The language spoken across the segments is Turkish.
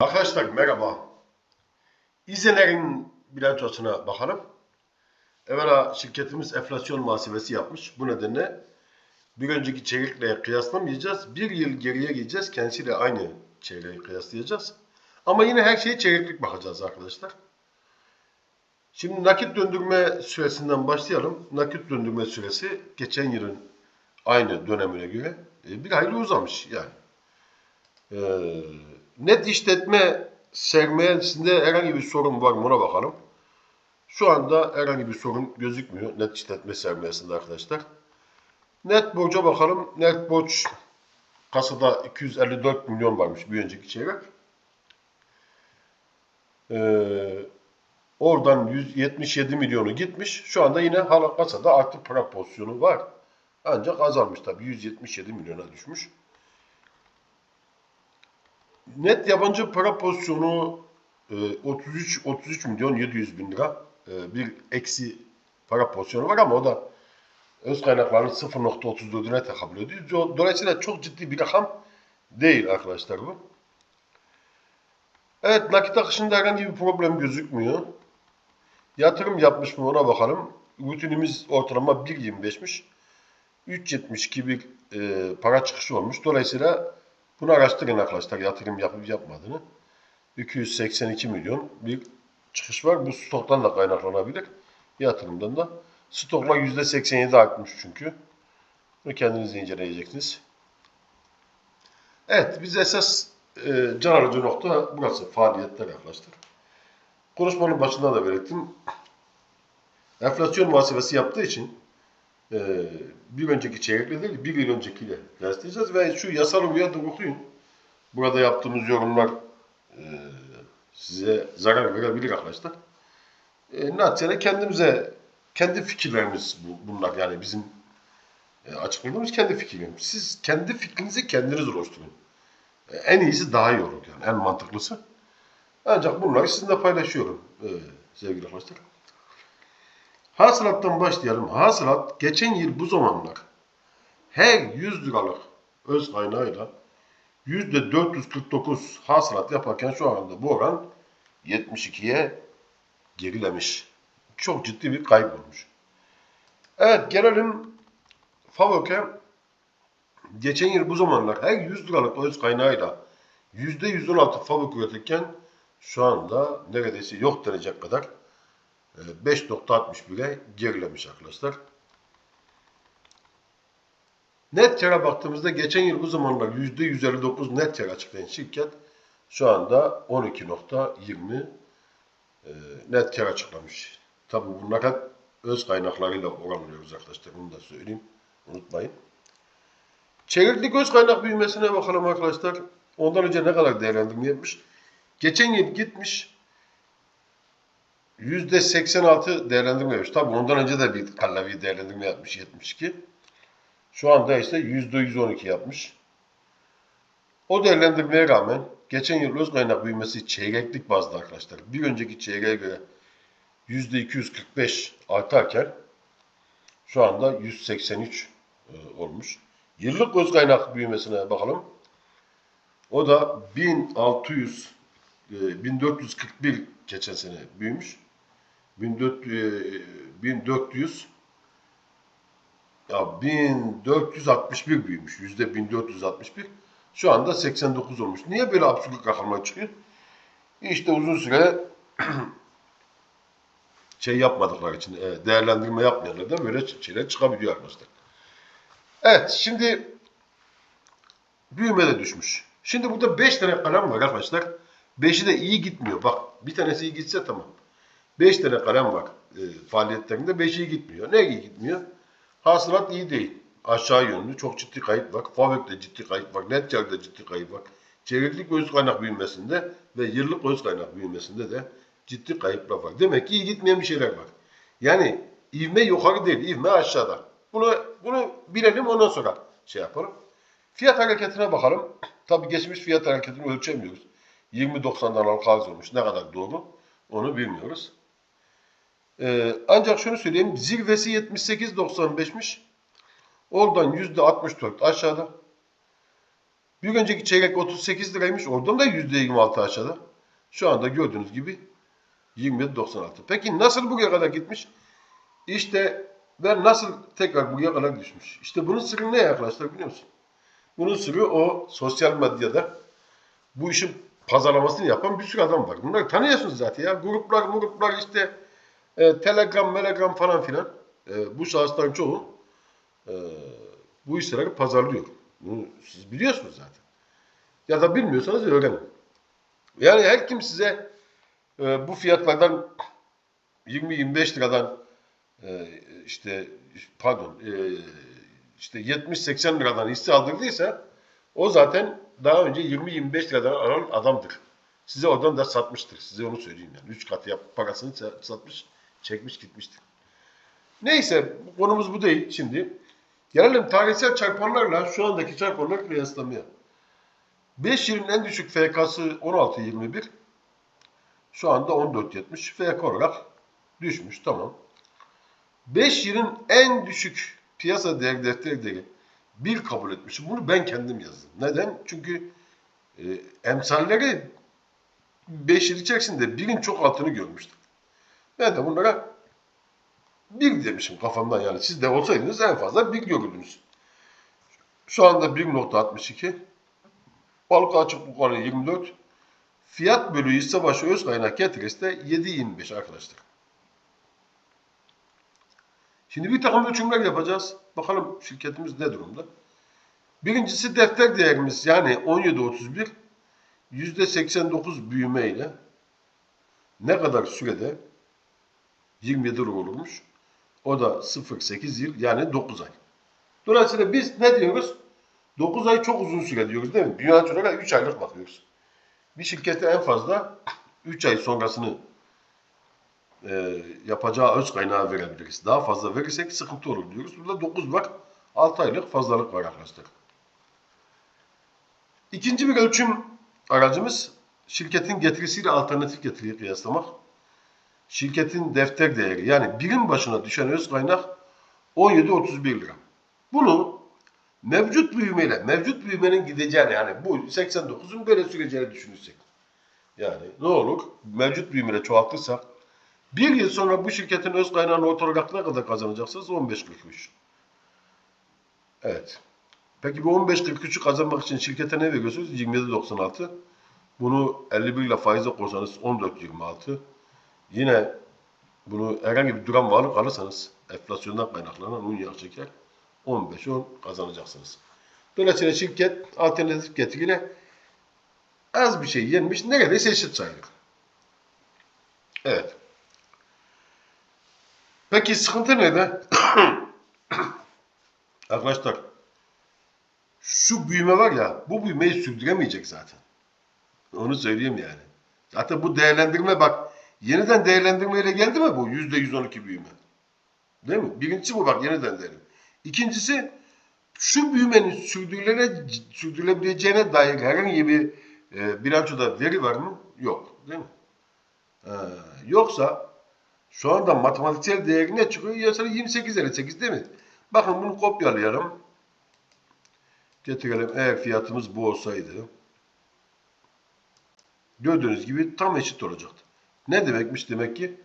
Arkadaşlar merhaba. İzlenerin bilançosuna bakalım. Evvela şirketimiz enflasyon muhasebesi yapmış. Bu nedenle bir önceki çeyrekle kıyaslamayacağız. Bir yıl geriye gideceğiz. Kendisiyle aynı çeyreği kıyaslayacağız. Ama yine her şeye çeyreklik bakacağız arkadaşlar. Şimdi nakit döndürme süresinden başlayalım. Nakit döndürme süresi geçen yılın aynı dönemine göre e, bir hayli uzamış yani. Ee, net işletme sermayesinde herhangi bir sorun var mı ona bakalım. Şu anda herhangi bir sorun gözükmüyor net işletme sermayesinde arkadaşlar. Net borca bakalım. Net borç kasada 254 milyon varmış bir önceki çeyrek. Ee, oradan 177 milyonu gitmiş. Şu anda yine hala kasada artık para pozisyonu var. Ancak azalmış tabii 177 milyona düşmüş. Net yabancı para pozisyonu e, 33 33 milyon 700 bin lira e, bir eksi para pozisyonu var ama o da öz kaynakların 0.34'üne tekabül ediyor. Do- Dolayısıyla çok ciddi bir rakam değil arkadaşlar bu. Evet nakit akışında herhangi bir problem gözükmüyor. Yatırım yapmış mı ona bakalım. Rutinimiz ortalama 1.25'miş. 3.72 bir e, para çıkışı olmuş. Dolayısıyla bunu araştırın arkadaşlar yatırım yapıp yapmadığını. 282 milyon bir çıkış var. Bu stoktan da kaynaklanabilir. Yatırımdan da. Stoklar %87 artmış çünkü. Bunu kendiniz inceleyeceksiniz. Evet biz esas e, can alıcı nokta burası. Faaliyetler arkadaşlar. Konuşmanın başında da belirttim. Enflasyon muhasebesi yaptığı için e, bir önceki çeyrekle değil, bir yıl öncekiyle kıyaslayacağız ve şu yasal da okuyun. Burada yaptığımız yorumlar e, size zarar verebilir arkadaşlar. E, naçizane kendimize, kendi fikirlerimiz bu, bunlar yani bizim e, açıkladığımız kendi fikirlerimiz. Siz kendi fikrinizi kendiniz oluşturun. E, en iyisi daha iyi olur yani, en mantıklısı. Ancak bunları sizinle paylaşıyorum e, sevgili arkadaşlar. Hasılattan başlayalım. Hasılat geçen yıl bu zamanlar her 100 liralık öz kaynağıyla %449 hasılat yaparken şu anda bu oran 72'ye gerilemiş. Çok ciddi bir kayıp olmuş. Evet gelelim Favok'e. Geçen yıl bu zamanlar her 100 liralık öz kaynağıyla %116 Favok üretirken şu anda neredeyse yok denecek kadar 5.61'e gerilemiş arkadaşlar. Net kâra baktığımızda geçen yıl bu zamanlar %159 net kâr açıklayan şirket şu anda 12.20 e, net kâr açıklamış. Tabi bunlar hep öz kaynaklarıyla oranlıyoruz arkadaşlar. Bunu da söyleyeyim. Unutmayın. Çeyreklik öz kaynak büyümesine bakalım arkadaşlar. Ondan önce ne kadar değerlendirme yapmış? Geçen yıl gitmiş %86 değerlendirme yapmış. Tabi ondan önce de bir kallavi değerlendirme yapmış 72. Şu anda ise %112 yapmış. O değerlendirmeye rağmen geçen yıl öz kaynak büyümesi çeyreklik bazda arkadaşlar. Bir önceki çeyreğe göre %245 artarken şu anda 183 e, olmuş. Yıllık öz kaynak büyümesine bakalım. O da 1600 e, 1441 geçen sene büyümüş. 1400 e, 1400 ya 1461 büyümüş. Yüzde 1461. Şu anda 89 olmuş. Niye böyle absürt rakamlar çıkıyor? İşte uzun süre şey yapmadıkları için, e, değerlendirme yapmayanlar da böyle şeyler çıkabiliyor arkadaşlar. Evet, şimdi büyüme de düşmüş. Şimdi burada 5 tane kalem var arkadaşlar. 5'i de iyi gitmiyor. Bak bir tanesi iyi gitse tamam. 5 tane kalem var e, faaliyetlerinde. 5 iyi gitmiyor. Ne iyi gitmiyor? Hasılat iyi değil. Aşağı yönlü çok ciddi kayıp var. Fabrik ciddi kayıp var. Net karda ciddi kayıp var. Çeyreklik öz kaynak büyümesinde ve yıllık öz kaynak büyümesinde de ciddi kayıplar var. Demek ki iyi gitmeyen bir şeyler var. Yani ivme yukarı değil, ivme aşağıda. Bunu bunu bilelim ondan sonra şey yapalım. Fiyat hareketine bakalım. Tabi geçmiş fiyat hareketini ölçemiyoruz. 20.90'dan alkaz olmuş. Ne kadar doğru onu bilmiyoruz. Ee, ancak şunu söyleyeyim. Zirvesi 78.95'miş. Oradan %64 aşağıda. Bir önceki çeyrek 38 liraymış. Oradan da %26 aşağıda. Şu anda gördüğünüz gibi 27.96. Peki nasıl buraya kadar gitmiş? İşte ve nasıl tekrar buraya kadar düşmüş? İşte bunun sırrı ne arkadaşlar biliyor musun? Bunun sırrı o sosyal medyada bu işin pazarlamasını yapan bir sürü adam var. Bunları tanıyorsunuz zaten ya. Gruplar, gruplar işte e, Telegram, Telegram falan filan. E, bu şahısların çoğu e, bu işleri pazarlıyor. Bunu siz biliyorsunuz zaten. Ya da bilmiyorsanız öğrenin. Yani her kim size e, bu fiyatlardan 20-25 liradan e, işte pardon e, işte 70-80 liradan hisse aldırdıysa o zaten daha önce 20-25 liradan alan adamdır. Size oradan da satmıştır. Size onu söyleyeyim yani. 3 katı yap, parasını sa- satmış, çekmiş gitmiştir. Neyse konumuz bu değil şimdi. Gelelim tarihsel çarpanlarla şu andaki çarpanlar kıyaslamaya. 5 yılın en düşük FK'sı 16.21. Şu anda 14.70. FK olarak düşmüş tamam. 5 yılın en düşük piyasa değer defter değeri bir kabul etmiş. Bunu ben kendim yazdım. Neden? Çünkü e, emsalleri 5 yıl içerisinde birin çok altını görmüştüm. De bunlara bir demişim kafamdan yani. Siz de olsaydınız en fazla bir görürdünüz. Şu anda 1.62. Balık açıklık oranı 24. Fiyat bölü hisse başı öz kaynak getirisi de 7.25 arkadaşlar. Şimdi bir takım ölçümler yapacağız. Bakalım şirketimiz ne durumda. Birincisi defter değerimiz yani 17.31 %89 büyüme ile ne kadar sürede 27 lira olurmuş. O da 0.8 yıl yani 9 ay. Dolayısıyla biz ne diyoruz? 9 ay çok uzun süre diyoruz değil mi? Dünya çocuklara 3 aylık bakıyoruz. Bir şirkete en fazla 3 ay sonrasını e, yapacağı öz kaynağı verebiliriz. Daha fazla verirsek sıkıntı olur diyoruz. Burada 9 var. 6 aylık fazlalık var arkadaşlar. İkinci bir ölçüm aracımız şirketin getirisiyle alternatif getiriyi kıyaslamak. Şirketin defter değeri yani birim başına düşen öz kaynak 17.31 lira. Bunu mevcut büyümeyle, mevcut büyümenin gideceğini yani bu 89'un böyle süreceğini düşünürsek. Yani ne olur mevcut büyümeyle çoğaltırsak bir yıl sonra bu şirketin öz kaynağını orta olarak ne kadar kazanacaksınız? 15.43. Evet. Peki bu 15.43'ü kazanmak için şirkete ne veriyorsunuz? 27.96. Bunu 51 ile faize koysanız 14.26. Yine bunu herhangi bir duran varlık alırsanız enflasyondan kaynaklanan un yağı şeker 15-10 kazanacaksınız. Dolayısıyla şirket alternatif getiriyle az bir şey yenmiş neredeyse eşit sayılır. Evet. Peki sıkıntı nerede? Arkadaşlar şu büyüme var ya bu büyümeyi sürdüremeyecek zaten. Onu söyleyeyim yani. Zaten bu değerlendirme bak yeniden değerlendirmeyle geldi mi bu yüzde 112 büyüme? Değil mi? Birincisi bu bak yeniden değerlendirme. İkincisi şu büyümenin sürdürüle, sürdürülebileceğine dair herhangi bir e, bilançoda veri var mı? Yok. Değil mi? Ee, yoksa şu anda matematiksel değeri ne çıkıyor? Yasada 28 58 değil mi? Bakın bunu kopyalayalım. Getirelim. Eğer fiyatımız bu olsaydı gördüğünüz gibi tam eşit olacaktı. Ne demekmiş? Demek ki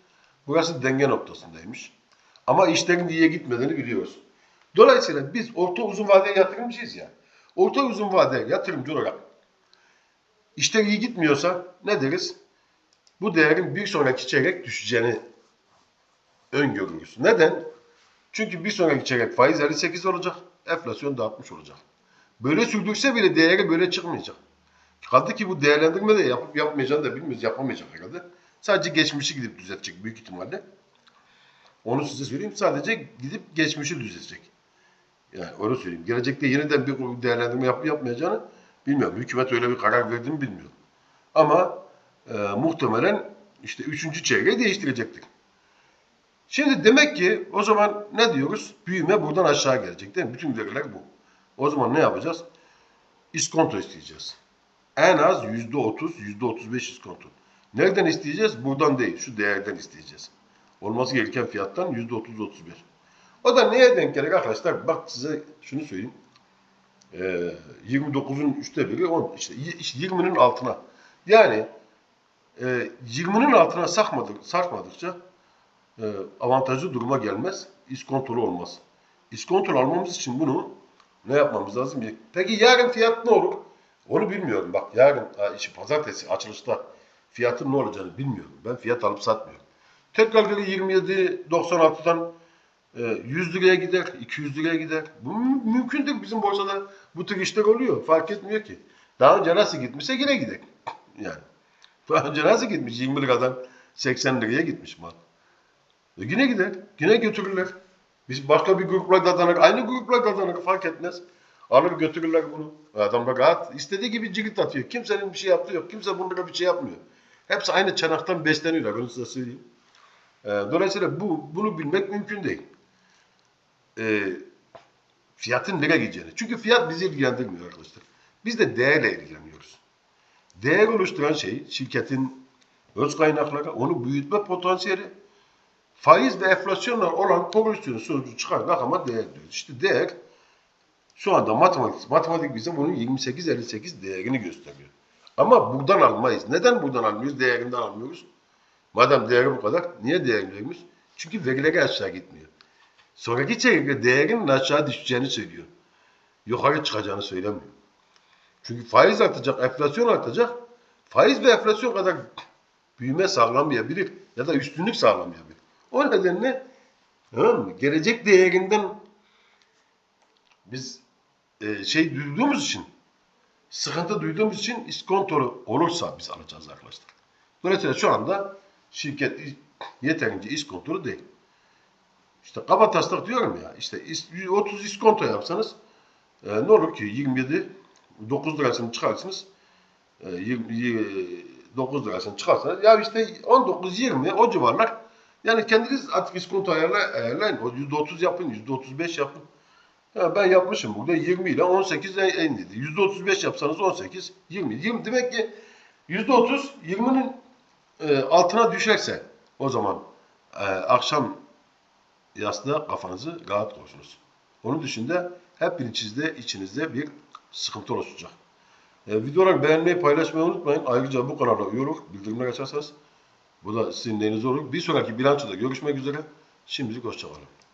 burası denge noktasındaymış. Ama işlerin iyiye gitmediğini biliyoruz. Dolayısıyla biz orta uzun vadeli yatırımcıyız ya. Orta uzun vadeli yatırımcı olarak işler iyi gitmiyorsa ne deriz? Bu değerin bir sonraki çeyrek düşeceğini öngörürüz. Neden? Çünkü bir sonraki çeyrek faiz 58 olacak, enflasyon da 60 olacak. Böyle sürdürse bile değeri böyle çıkmayacak. Kaldı ki bu değerlendirme de yapıp yapmayacağını da bilmiyoruz. Yapamayacak herhalde. Sadece geçmişi gidip düzeltecek büyük ihtimalle. Onu size söyleyeyim. Sadece gidip geçmişi düzeltecek. Yani öyle söyleyeyim. Gelecekte yeniden bir değerlendirme yapıp yapmayacağını bilmiyorum. Hükümet öyle bir karar verdi mi bilmiyorum. Ama e, muhtemelen işte üçüncü çeyreği değiştirecektir. Şimdi demek ki o zaman ne diyoruz? Büyüme buradan aşağı gelecek değil mi? Bütün veriler bu. O zaman ne yapacağız? İskonto isteyeceğiz. En az yüzde otuz, yüzde otuz beş iskonto. Nereden isteyeceğiz? Buradan değil, şu değerden isteyeceğiz. Olması gereken fiyattan yüzde otuz, otuz beş. O da neye denk gelir arkadaşlar? Bak size şunu söyleyeyim. e, 29'un üçte biri on, işte y- işte 20'nin altına. Yani e, 20'nin altına sarkmadık, sarkmadıkça e, avantajlı duruma gelmez. İskontrol olmaz. İskontrol almamız için bunu ne yapmamız lazım? Peki yarın fiyat ne olur? Onu bilmiyorum. Bak yarın ha, işte pazartesi açılışta fiyatın ne olacağını bilmiyorum. Ben fiyat alıp satmıyorum. Tekrar geri 27.96'dan e, 100 liraya gider, 200 liraya gider. Bu mü- mümkündür bizim borsada. Bu tür işler oluyor. Fark etmiyor ki. Daha önce nasıl gitmişse yine gider. Yani. Daha önce nasıl gitmiş? 20 liradan 80 liraya gitmiş mal. E yine gider. Yine götürürler. Biz başka bir grupla kazanır. Aynı grupla kazanır. Fark etmez. Alır götürürler bunu. Adamlar rahat. istediği gibi cirit atıyor. Kimsenin bir şey yaptığı yok. Kimse bunlara bir şey yapmıyor. Hepsi aynı çanaktan besleniyorlar. Onu size söyleyeyim. E, dolayısıyla bu, bunu bilmek mümkün değil. E, fiyatın nereye gideceğini. Çünkü fiyat bizi ilgilendirmiyor arkadaşlar. Biz de değerle ilgileniyoruz. Değer oluşturan şey şirketin öz kaynakları, onu büyütme potansiyeli, faiz ve enflasyonla olan korelasyonun sonucu çıkan rakama değer diyoruz. İşte değer şu anda matematik, matematik bize bunun 28-58 değerini gösteriyor. Ama buradan almayız. Neden buradan almıyoruz? Değerinden almıyoruz. Madem değeri bu kadar, niye değerini veriyoruz? Çünkü verileri aşağı gitmiyor. Sonraki çeyrekte değerinin aşağı düşeceğini söylüyor. Yukarı çıkacağını söylemiyor. Çünkü faiz artacak, enflasyon artacak. Faiz ve enflasyon kadar büyüme sağlamayabilir ya da üstünlük sağlamayabilir. O nedenle tamam mı? gelecek değerinden biz e, şey duyduğumuz için sıkıntı duyduğumuz için iskontolu olursa biz alacağız arkadaşlar. Dolayısıyla şu anda şirket yeterince iskontolu değil. İşte kaba taslak diyorum ya işte is- 30 iskonto yapsanız e, ne olur ki 27 9 lirasını çıkarsınız e, 20, 9 lirasını çıkarsanız ya işte 19 20 o civarlar yani kendiniz artık iskonto ayarla, ayarlayın. O %30 yapın, %35 yapın. Ya ben yapmışım burada 20 ile 18 en en iyiydi. %35 yapsanız 18, 20. 20 demek ki %30 20'nin e, altına düşerse o zaman e, akşam yastığa kafanızı rahat koysunuz. Onun dışında hep içinizde, içinizde bir sıkıntı oluşacak. E, videoları beğenmeyi, paylaşmayı unutmayın. Ayrıca bu kanala üye olup bildirimler açarsanız bu da sizin neyiniz olur. Bir sonraki bilançoda görüşmek üzere. Şimdilik hoşçakalın.